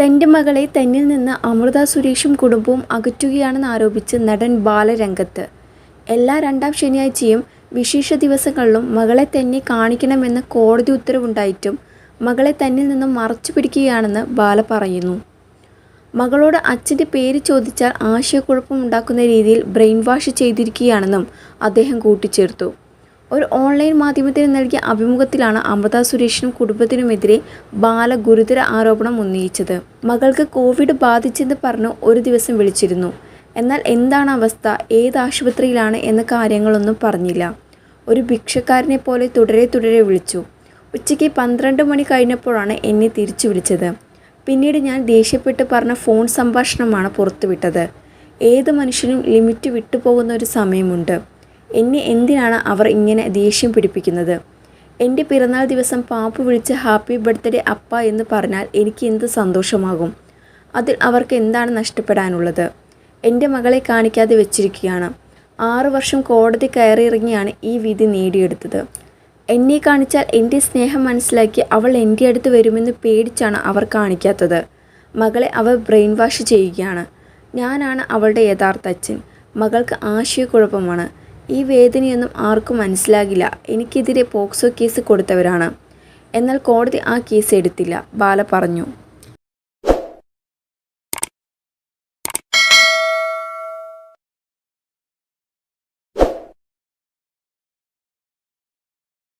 തന്റെ മകളെ തന്നിൽ നിന്ന് അമൃത സുരേഷും കുടുംബവും അകറ്റുകയാണെന്ന് ആരോപിച്ച് നടൻ ബാലരംഗത്ത്. എല്ലാ രണ്ടാം ശനിയാഴ്ചയും വിശേഷ ദിവസങ്ങളിലും മകളെ തന്നെ കാണിക്കണമെന്ന് കോടതി ഉത്തരവുണ്ടായിട്ടും മകളെ തന്നിൽ നിന്നും മറച്ചു പിടിക്കുകയാണെന്ന് ബാല പറയുന്നു. മകളോട് അച്ഛന്റെ പേര് ചോദിച്ചാൽ ആശയക്കുഴപ്പമുണ്ടാക്കുന്ന രീതിയിൽ ബ്രെയിൻ വാഷ് ചെയ്തിരിക്കുകയാണെന്നും അദ്ദേഹം കൂട്ടിച്ചേർത്തു. ഒരു ഓൺലൈൻ മാധ്യമത്തിന് നൽകിയ അഭിമുഖത്തിലാണ് അമൃത സുരേഷിനും കുടുംബത്തിനുമെതിരെ ബാല ഗുരുതര ആരോപണം ഉന്നയിച്ചത്. മകൾക്ക് കോവിഡ് ബാധിച്ചെന്ന് പറഞ്ഞ് ഒരു ദിവസം വിളിച്ചിരുന്നു. എന്നാൽ എന്താണ് അവസ്ഥ? ഏത് ആശുപത്രിയിലാണ് എന്ന കാര്യങ്ങളൊന്നും പറഞ്ഞില്ല. ഒരു ഭിക്ഷക്കാരനെ പോലെ തുടരെ തുടരെ വിളിച്ചു. ഉച്ചയ്ക്ക് പന്ത്രണ്ട് മണി കഴിഞ്ഞപ്പോഴാണ് എന്നെ തിരിച്ചു വിളിച്ചത്. പിന്നീട് ഞാൻ ദേഷ്യപ്പെട്ട് പറഞ്ഞ ഫോൺ സംഭാഷണമാണ് പുറത്തുവിട്ടത്. ഏത് മനുഷ്യനും ലിമിറ്റ് വിട്ടുപോകുന്ന ഒരു സമയമുണ്ട്. എന്നെ എന്തിനാണ് അവർ ഇങ്ങനെ ദേഷ്യം പിടിപ്പിക്കുന്നത്? എന്റെ പിറന്നാൾ ദിവസം പാപ്പു വിളിച്ച് ഹാപ്പി ബർത്ത്ഡേ അപ്പ എന്ന് പറഞ്ഞാൽ എനിക്ക് എന്ത് സന്തോഷമാകും? അതിൽ അവർക്ക് എന്താണ് നഷ്ടപ്പെടാനുള്ളത്? എന്റെ മകളെ കാണിക്കാതെ വെച്ചിരിക്കുകയാണ്. ആറു വർഷം കോടതി കയറിയിറങ്ങിയാണ് ഈ വിധി നേടിയെടുത്തത്. എന്നെ കാണിച്ചാൽ എന്റെ സ്നേഹം മനസ്സിലാക്കി അവൾ എന്റെ അടുത്ത് വരുമെന്ന് പേടിച്ചാണ് അവർ കാണിക്കാത്തത്. മകളെ അവർ ബ്രെയിൻ വാഷ് ചെയ്യുകയാണ്. ഞാനാണ് അവളുടെ യഥാർത്ഥ അച്ഛൻ. മകൾക്ക് ആശയക്കുഴപ്പമാണ്. ഈ വേദനയൊന്നും ആർക്കും മനസ്സിലാകില്ല. എനിക്കെതിരെ പോക്സോ കേസ് കൊടുത്തവരാണ്. എന്നാൽ കോടതി ആ കേസ് എടുത്തില്ല. ബാല പറഞ്ഞു.